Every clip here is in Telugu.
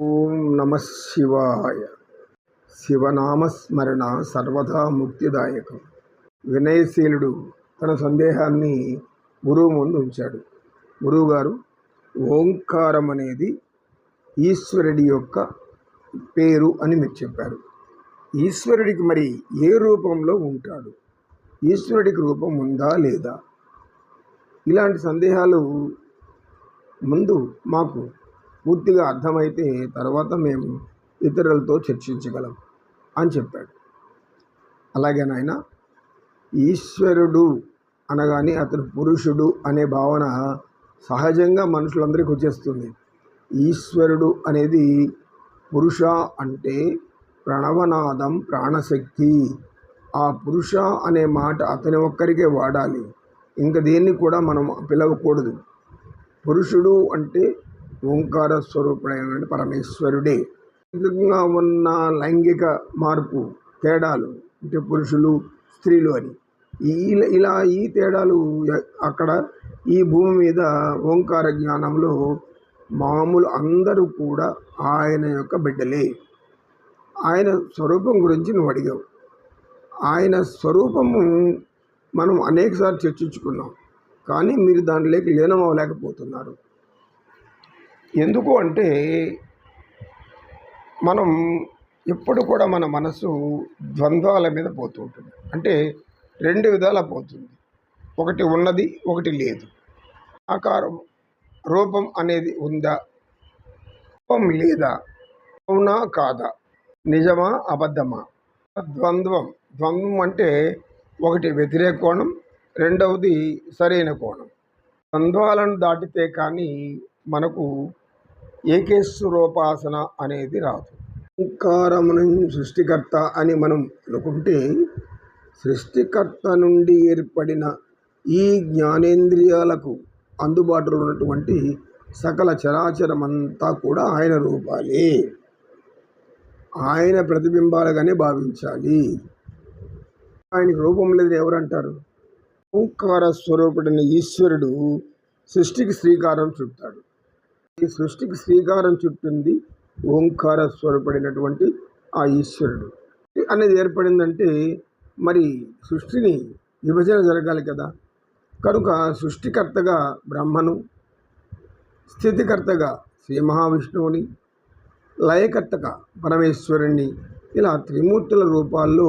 ఓం నమ శివాయ. శివనామస్మరణ సర్వదా ముక్తిదాయకం. వినయశీలుడు తన సందేహాన్ని గురువు ముందు ఉంచాడు. గురువుగారు ఓంకారం అనేది ఈశ్వరుడి యొక్క పేరు అని మీరు చెప్పారు. ఈశ్వరుడికి మరి ఏ రూపంలో ఉంటాడు? ఈశ్వరుడికి రూపం ఉందా లేదా? ఇలాంటి సందేహాలు ముందు మాకు పూర్తిగా అర్థమైతే తర్వాత మేము ఇతరులతో చర్చించగలం అని చెప్పాడు. అలాగే నాయన ఈశ్వరుడు అనగానే అతను పురుషుడు అనే భావన సహజంగా మనుషులందరికీ వచ్చేస్తుంది. ఈశ్వరుడు అనేది పురుష అంటే ప్రణవనాదం ప్రాణశక్తి. ఆ పురుష అనే మాట అతని ఒక్కరికే వాడాలి. ఇంక దేన్ని కూడా మనం పిలవకూడదు. పురుషుడు అంటే ఓంకార స్వరూపుడైన పరమేశ్వరుడే. విధంగా ఉన్న లైంగిక మార్పు తేడాలు అంటే పురుషులు స్త్రీలు అని. ఈ ఇలా ఈ తేడాలు అక్కడ ఈ భూమి మీద ఓంకార జ్ఞానంలో మామూలు అందరూ కూడా ఆయన యొక్క బిడ్డలే. ఆయన స్వరూపం గురించి నువ్వు అడిగావు. ఆయన స్వరూపము మనం అనేకసార్లు చర్చించుకున్నాం. కానీ మీరు దాంట్లోకి లీనం అవ్వలేకపోతున్నారు ఎందుకు అంటే మనం ఎప్పుడు కూడా మన మనసు ద్వంద్వాల మీద పోతూ ఉంటుంది. అంటే రెండు విధాలా పోతుంది. ఒకటి ఉన్నది ఒకటి లేదు. ఆకారం రూపం అనేది ఉందా? రూపం లేదా? అవునా కాదా? నిజమా అబద్ధమా? ద్వంద్వం. ద్వంద్వం అంటే ఒకటి వ్యతిరేక కోణం రెండవది సరైన కోణం. ద్వంద్వాలను దాటితే కానీ మనకు ఏకేశ్వరోపాసన అనేది రాదు. ఓంకారమును సృష్టికర్త అని మనం అనుకుంటే సృష్టికర్త నుండి ఏర్పడిన ఈ జ్ఞానేంద్రియాలకు అందుబాటులో ఉన్నటువంటి సకల చరాచరమంతా కూడా ఆయన రూపాలే. ఆయన ప్రతిబింబాలుగానే భావించాలి. ఆయనకు రూపం లేదని ఎవరంటారు? ఓంకార స్వరూపుడైన ఈశ్వరుడు సృష్టికి శ్రీకారం చుట్టాడు. ఈ సృష్టికి శ్రీకారం చుట్టింది ఓంకార స్వరపడినటువంటి ఆ ఈశ్వరుడు. అనేది ఏర్పడిందంటే మరి సృష్టిని విభజన జరగాలి కదా. కనుక సృష్టికర్తగా బ్రహ్మను స్థితికర్తగా శ్రీ మహావిష్ణువుని లయకర్తగా పరమేశ్వరుణ్ణి ఇలా త్రిమూర్తుల రూపాల్లో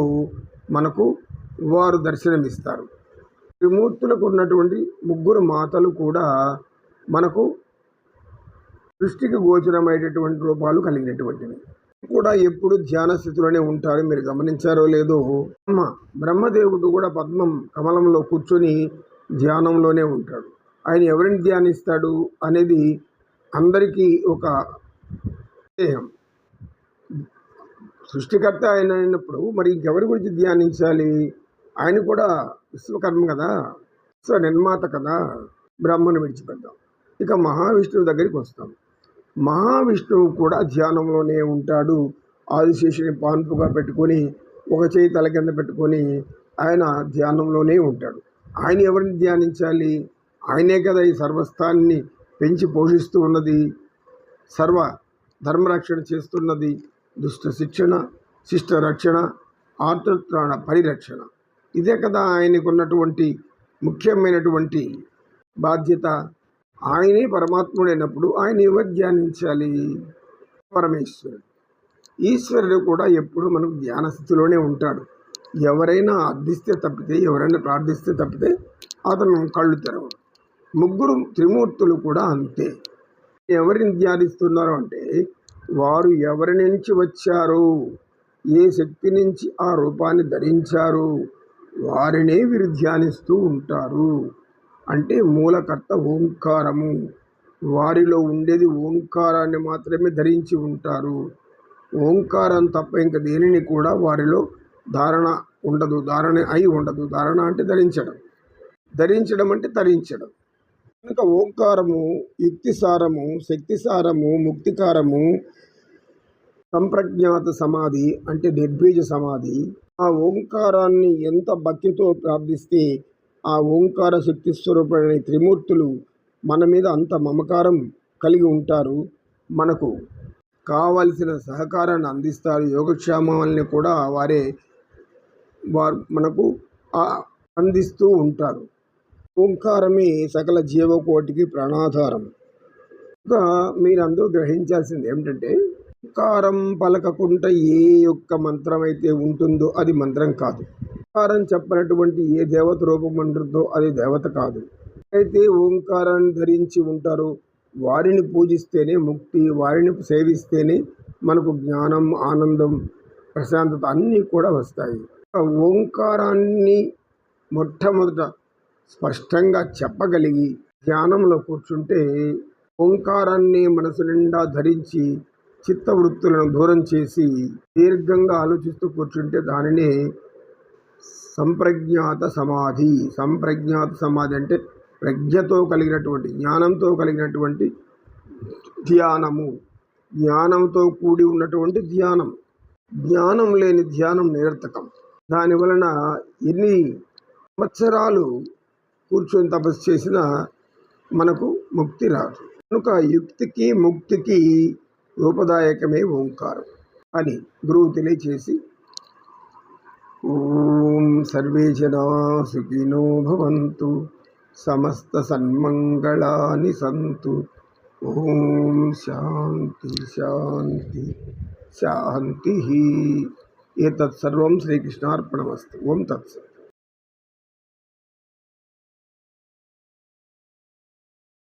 మనకు వారు దర్శనమిస్తారు. త్రిమూర్తులకు ఉన్నటువంటి ముగ్గురు మాతలు కూడా మనకు దృష్టికి గోచరమైనటువంటి రూపాలు కలిగినటువంటివి. కూడా ఎప్పుడు ధ్యాన స్థితిలోనే ఉంటారు. మీరు గమనించారో లేదో బ్రహ్మ బ్రహ్మదేవుడు కూడా పద్మం కమలంలో కూర్చొని ధ్యానంలోనే ఉంటాడు. ఆయన ఎవరిని ధ్యానిస్తాడు అనేది అందరికీ ఒక దేహం సృష్టికర్త ఆయన అయినప్పుడు మరి ఇంకెవరి గురించి ధ్యానించాలి? ఆయన కూడా విశ్వకర్మ కదా? విశ్వ నిర్మాత కదా? బ్రహ్మను విడిచిపెడతాం ఇక మహావిష్ణువు దగ్గరికి వస్తాం. మహావిష్ణువు కూడా ధ్యానంలోనే ఉంటాడు. ఆదిశేషుని పాన్పుగా పెట్టుకొని ఒక చేయి తల కింద పెట్టుకొని ఆయన ధ్యానంలోనే ఉంటాడు. ఆయన ఎవరిని ధ్యానించాలి? ఆయనే కదా ఈ సర్వస్థాన్ని పెంచి పోషిస్తూ ఉన్నది. సర్వ ధర్మరక్షణ చేస్తున్నది. దుష్ట శిక్షణ శిష్ట రక్షణ ఆర్తత్రాణ పరిరక్షణ. ఇదే కదా ఆయనకున్నటువంటి ముఖ్యమైనటువంటి బాధ్యత. ఆయనే పరమాత్ముడైనప్పుడు ఆయన ఎవరు ధ్యానించాలి? పరమేశ్వరుడు. ఈశ్వరుడు కూడా ఎప్పుడు మనకు ధ్యాన స్థితిలోనే ఉంటాడు. ఎవరైనా అర్థిస్తే తప్పితే ఎవరైనా ప్రార్థిస్తే తప్పితే అతను కళ్ళు తెరవడు. ముగ్గురు త్రిమూర్తులు కూడా అంతే. ఎవరిని ధ్యానిస్తున్నారు అంటే వారు ఎవరి నుంచి వచ్చారు? ఏ శక్తి నుంచి ఆ రూపాన్ని ధరించారు? వారినే వీరు ధ్యానిస్తూ ఉంటారు. అంటే మూలకర్త ఓంకారము. వారిలో ఉండేది ఓంకారాన్ని మాత్రమే ధరించి ఉంటారు. ఓంకారం తప్ప ఇంక దేనిని కూడా వారిలో ధారణ ఉండదు. ధారణ అయి ఉండదు. ధారణ అంటే ధరించడం. ధరించడం అంటే తరించడం. కనుక ఓంకారము యుక్తిసారము శక్తిసారము ముక్తికారము సంప్రజ్ఞాత సమాధి అంటే నిర్బీజ సమాధి. ఆ ఓంకారాన్ని ఎంత భక్తితో ప్రార్థిస్తే ఆ ఓంకార శక్తి స్వరూపమైన త్రిమూర్తులు మన మీద అంత మమకారం కలిగి ఉంటారు. మనకు కావలసిన సహకారాన్ని అందిస్తారు. యోగక్షేమాలని కూడా వారే వారు మనకు అందిస్తూ ఉంటారు. ఓంకారమే సకల జీవకోటికి ప్రాణాధారం. ఇంకా మీరందరూ గ్రహించాల్సింది ఏమిటంటే ఓంకారం పలకకుండా ఏ యొక్క మంత్రం అయితే ఉంటుందో అది మంత్రం కాదు. ఓంకారం చెప్పనటువంటి ఏ దేవత రూపం ఉంటుందో అది దేవత కాదు. అయితే ఓంకారాన్ని ధరించి ఉంటారో వారిని పూజిస్తేనే ముక్తి వారిని సేవిస్తేనే మనకు జ్ఞానం ఆనందం ప్రశాంతత అన్నీ కూడా వస్తాయి. ఓంకారాన్ని మొట్టమొదట స్పష్టంగా చెప్పగలిగి ధ్యానంలో కూర్చుంటే ఓంకారాన్ని మనసు నిండా ధరించి చిత్తవృత్తులను దూరం చేసి దీర్ఘంగా ఆలోచిస్తూ కూర్చుంటే దానినే సంప్రజ్ఞాత సమాధి. సంప్రజ్ఞాత సమాధి అంటే ప్రజ్ఞతో కలిగినటువంటి జ్ఞానంతో కలిగినటువంటి ధ్యానము. జ్ఞానంతో కూడి ఉన్నటువంటి ధ్యానం. జ్ఞానం లేని ధ్యానం నిరర్థకం. దాని వలన ఎన్ని సంవత్సరాలు కూర్చొని తపస్సు చేసినా మనకు ముక్తి రాదు. కనుక యుక్తికి ముక్తికి రూపదాయకమే ఓంకారం అని గురువు తెలియచేసి ఓం సర్వే జనా సుఖినో భవంతు సమస్త సన్మంగళాని సంతు ఓం శాంతి శాంతి శాంతి ఏతత్ సర్వం శ్రీకృష్ణార్పణమస్తు ఓం తత్సత్